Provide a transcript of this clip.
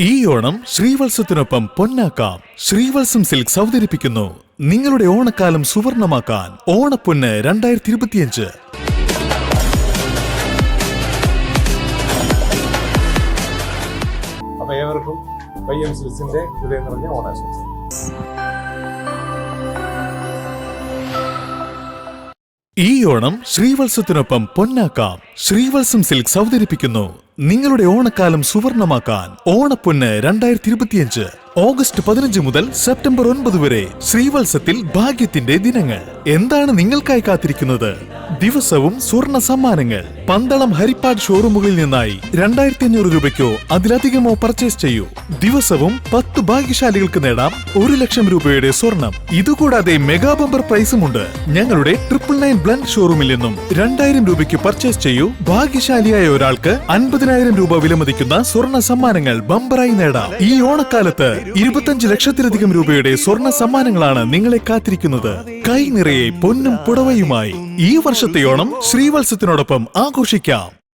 ഈ ഓണം ശ്രീവത്സത്തിനൊപ്പം പൊന്നാക്കാം. ശ്രീവത്സം സിൽക്സ് അവതരിപ്പിക്കുന്നു. നിങ്ങളുടെ ഓണക്കാലം സുവർണമാക്കാൻ ഓണപ്പൊന്ന് രണ്ടായിരത്തി ഇരുപത്തിയഞ്ച് അപ്പൊ ഏവർക്കും വൈ എം സിൽസിന്റെ ഹൃദയം നിറഞ്ഞ ഓണാശംസ ഈ ഓണം ശ്രീവത്സത്തിനൊപ്പം പൊന്നാക്കാം. ശ്രീവത്സം സിൽക്സ് അവതരിപ്പിക്കുന്നു. നിങ്ങളുടെ ഓണക്കാലം സുവർണമാക്കാൻ ഓണപ്പൊന്ന് രണ്ടായിരത്തി ഇരുപത്തിയഞ്ച് ഓഗസ്റ്റ് പതിനഞ്ച് മുതൽ സെപ്റ്റംബർ ഒൻപത് വരെ ശ്രീവത്സത്തിൽ ഭാഗ്യത്തിന്റെ ദിനങ്ങൾ. എന്താണ് നിങ്ങൾക്കായി കാത്തിരിക്കുന്നത്? ദിവസവും സ്വർണ സമ്മാനങ്ങൾ. പന്തളം ഹരിപ്പാട് ഷോറൂമുകളിൽ നിന്നായി രണ്ടായിരത്തി അഞ്ഞൂറ് രൂപയ്ക്കോ അതിലധികമോ പർച്ചേസ് ചെയ്യൂ. ദിവസവും പത്ത് ഭാഗ്യശാലികൾക്ക് നേടാം ഒരു ലക്ഷം രൂപയുടെ സ്വർണം. ഇതുകൂടാതെ മെഗാ ബമ്പർ പ്രൈസുമുണ്ട് ഞങ്ങളുടെ ട്രിപ്പിൾ നയൻ ബ്ലൻഡ് ഷോറൂമിൽ നിന്നും രണ്ടായിരം രൂപയ്ക്ക് പർച്ചേസ് ചെയ്യൂ. ഭാഗ്യശാലിയായ ഒരാൾക്ക് അൻപതിനായിരം രൂപ വിലമതിക്കുന്ന സ്വർണ സമ്മാനങ്ങൾ ബമ്പറായി നേടാം. ഈ ഓണക്കാലത്ത് ഇരുപത്തഞ്ച് ലക്ഷത്തിലധികം രൂപയുടെ സ്വർണ സമ്മാനങ്ങളാണ് നിങ്ങളെ കാത്തിരിക്കുന്നത്. കൈ നിറയെ പൊന്നും പുടവയുമായി ഈ വർഷത്തെ ഓണം ശ്രീവത്സത്തിനോടൊപ്പം ആഘോഷിക്കാം.